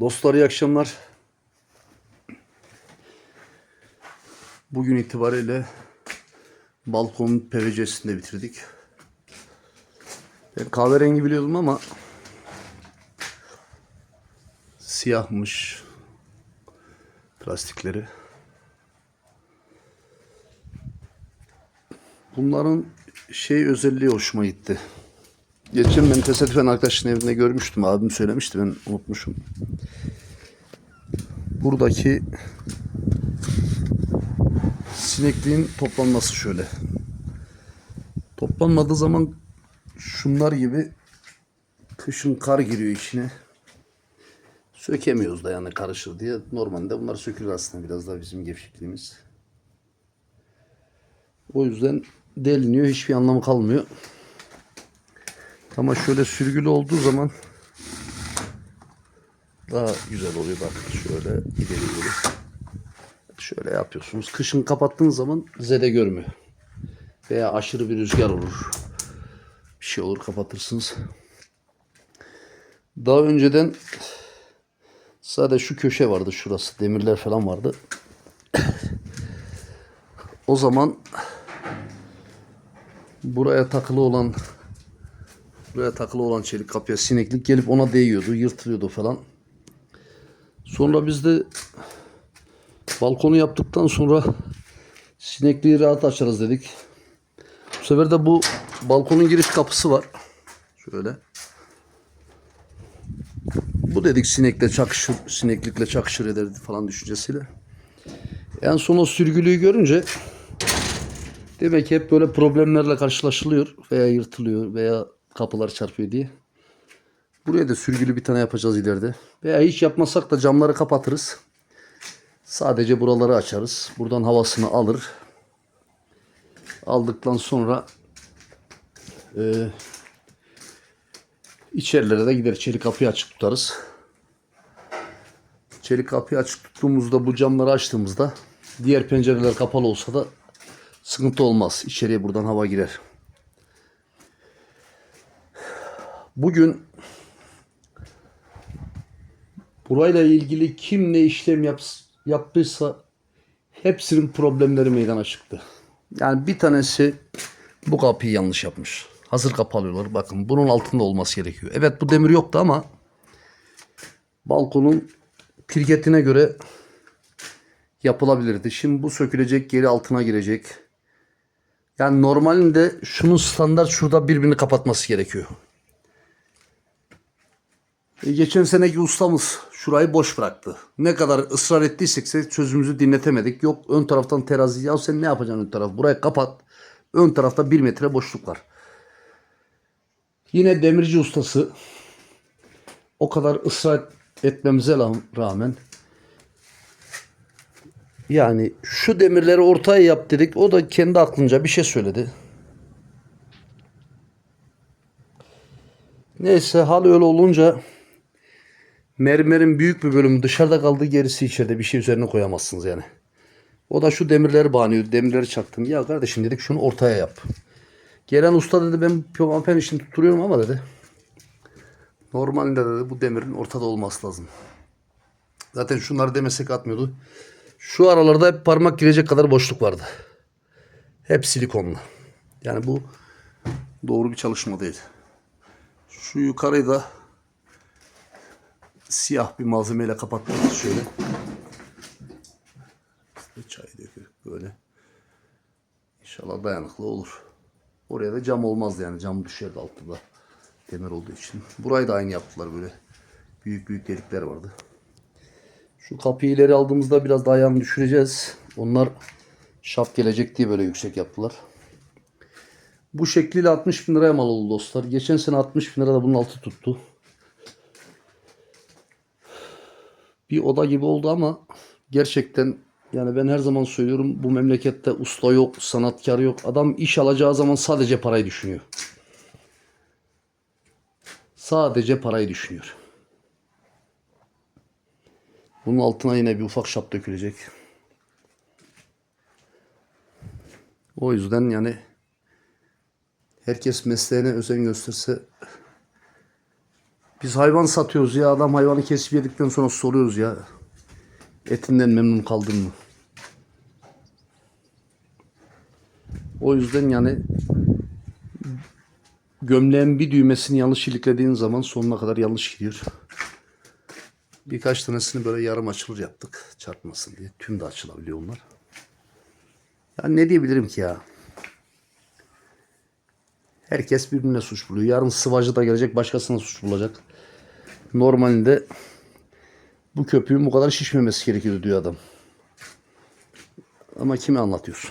Dostlar iyi akşamlar. Bugün itibariyle balkonun PVC'sini de bitirdik. Ben kahverengi biliyordum ama siyahmış plastikleri. Bunların şey özelliği hoşuma gitti. Geçen ben tesadüfen arkadaşın evinde görmüştüm. Abim söylemişti ben unutmuşum. Buradaki sinekliğin toplanması şöyle. Toplanmadığı zaman şunlar gibi kışın kar giriyor içine. Sökemiyoruz da yani karışır diye. Normalde bunlar sökülür aslında biraz daha bizim gevşekliğimiz. O yüzden deliniyor. Hiçbir anlamı kalmıyor. Ama şöyle sürgülü olduğu zaman daha güzel oluyor. Bak şöyle ileri geri. Şöyle yapıyorsunuz. Kışın kapattığınız zaman zede görmüyor. Veya aşırı bir rüzgar olur. Bir şey olur kapatırsınız. Daha önceden sadece şu köşe vardı şurası. Demirler falan vardı. o zaman buraya takılı olan buraya takılı olan çelik kapıya sineklik gelip ona değiyordu, yırtılıyordu falan. Sonra biz de balkonu yaptıktan sonra sinekliği rahat açarız dedik. Bu sefer de bu balkonun giriş kapısı var. Şöyle. Bu dedik sinekle çakışır, sineklikle çakışır ederdi falan düşüncesiyle. En son o sürgülüyü görünce demek ki hep böyle problemlerle karşılaşılıyor veya yırtılıyor veya kapılar çarpıyor diye. Buraya da sürgülü bir tane yapacağız ileride. Veya hiç yapmasak da camları kapatırız. Sadece buraları açarız. Buradan havasını alır. Aldıktan sonra e, içerilere de gider. Çelik kapıyı açık tutarız. Çelik kapıyı açık tuttuğumuzda bu camları açtığımızda diğer pencereler kapalı olsa da sıkıntı olmaz. İçeriye buradan hava girer. Bugün burayla ilgili kim ne işlem yaps, yaptıysa hepsinin problemleri meydana çıktı. Yani bir tanesi bu kapıyı yanlış yapmış. Hazır kapı alıyorlar. Bakın bunun altında olması gerekiyor. Evet bu demir yoktu ama balkonun pirketine göre yapılabilirdi. Şimdi bu sökülecek geri altına girecek. Yani normalinde şunun standart şurada birbirini kapatması gerekiyor. E, geçen seneki ustamız şurayı boş bıraktı. Ne kadar ısrar ettiysek de çözümümüzü dinletemedik. Yok ön taraftan terazi. Ya sen ne yapacaksın ön taraf? Burayı kapat. Ön tarafta bir metre boşluk var. Yine demirci ustası o kadar ısrar etmemize rağmen yani şu demirleri ortaya yap dedik. O da kendi aklınca bir şey söyledi. Neyse hal öyle olunca mermerin büyük bir bölümü dışarıda kaldı gerisi içeride bir şey üzerine koyamazsınız yani. O da şu demirleri bağlıyor. Demirleri çaktım. Ya kardeşim dedik şunu ortaya yap. Gelen usta dedi ben pimapen işini tutturuyorum ama dedi. Normalde dedi bu demirin ortada olması lazım. Zaten şunları demesek atmıyordu. Şu aralarda hep parmak girecek kadar boşluk vardı. Hep silikonlu. Yani bu doğru bir çalışma değil. Şu yukarıyı da siyah bir malzemeyle kapattık şöyle. İşte çay döküyoruz böyle. İnşallah dayanıklı olur. Oraya da cam olmaz yani. Cam düşerdi altında. Demir olduğu için. Burayı da aynı yaptılar böyle. Büyük büyük delikler vardı. Şu kapıyı ileri aldığımızda biraz daha ayağını düşüreceğiz. Onlar şap gelecek diye böyle yüksek yaptılar. Bu şekliyle 60 bin liraya mal oldu dostlar. Geçen sene 60 bin lira da bunun altı tuttu. Bir oda gibi oldu ama gerçekten yani ben her zaman söylüyorum bu memlekette usta yok, sanatkar yok. Adam iş alacağı zaman sadece parayı düşünüyor. Sadece parayı düşünüyor. Bunun altına yine bir ufak şap dökülecek. O yüzden yani herkes mesleğine özen gösterse Biz hayvan satıyoruz ya. Adam hayvanı kesip yedikten sonra soruyoruz ya. Etinden memnun kaldın mı? O yüzden yani gömleğin bir düğmesini yanlış iliklediğin zaman sonuna kadar yanlış gidiyor. Birkaç tanesini böyle yarım açılır yaptık çarpmasın diye. Tüm de açılabiliyor onlar. Ya ne diyebilirim ki ya? Herkes birbirine suç buluyor. Yarın sıvacı da gelecek başkasına suç bulacak. Normalde bu köpüğün bu kadar şişmemesi gerekiyordu diyor adam. Ama kime anlatıyorsun?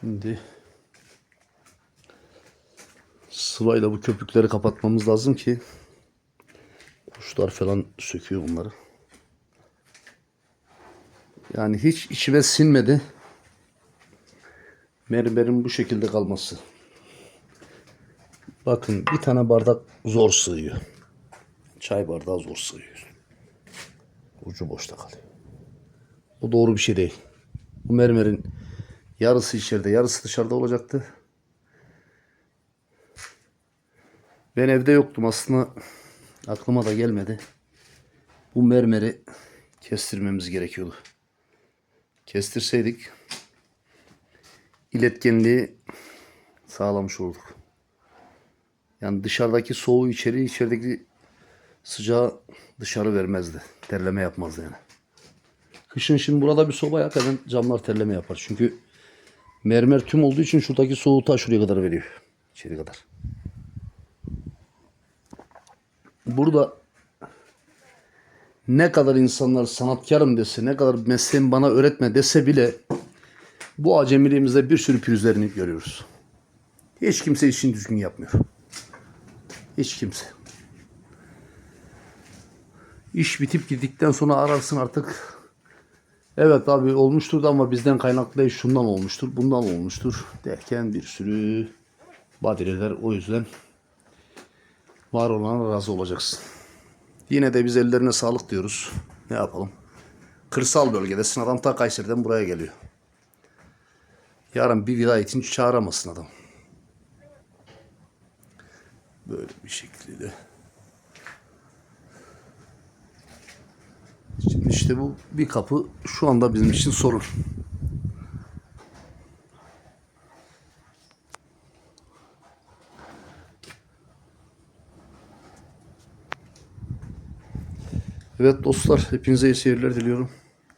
Şimdi sıvayla bu köpükleri kapatmamız lazım ki kuşlar falan söküyor bunları. Yani hiç içime sinmedi. Mermerin bu şekilde kalması. Bakın bir tane bardak zor sığıyor. Çay bardağı zor sığıyor. Ucu boşta kalıyor. Bu doğru bir şey değil. Bu mermerin yarısı içeride, yarısı dışarıda olacaktı. Ben evde yoktum aslında aklıma da gelmedi. Bu mermeri kestirmemiz gerekiyordu. Kestirseydik iletkenliği sağlamış olduk. Yani dışarıdaki soğuğu içeri, içerideki sıcağı dışarı vermezdi. Terleme yapmazdı yani. Kışın şimdi burada bir soba hemen camlar terleme yapar. Çünkü mermer tüm olduğu için şuradaki soğuğu ta şuraya kadar veriyor. İçeri kadar. Burada ne kadar insanlar sanatkarım dese, ne kadar mesleğimi bana öğretme dese bile bu acemiliğimizde bir sürü pürüzlerini görüyoruz. Hiç kimse işini düzgün yapmıyor. Hiç kimse. İş bitip gittikten sonra ararsın artık. Evet abi olmuştur da ama bizden kaynaklı değil, şundan olmuştur, bundan olmuştur derken bir sürü badireler o yüzden var olana razı olacaksın. Yine de biz ellerine sağlık diyoruz. Ne yapalım? Kırsal bölgedesin adam ta Kayseri'den buraya geliyor. Yarın bir vida için çağıramasın adam. Böyle bir şekilde. Şimdi işte bu bir kapı şu anda bizim için sorun. Evet dostlar hepinize iyi seyirler diliyorum.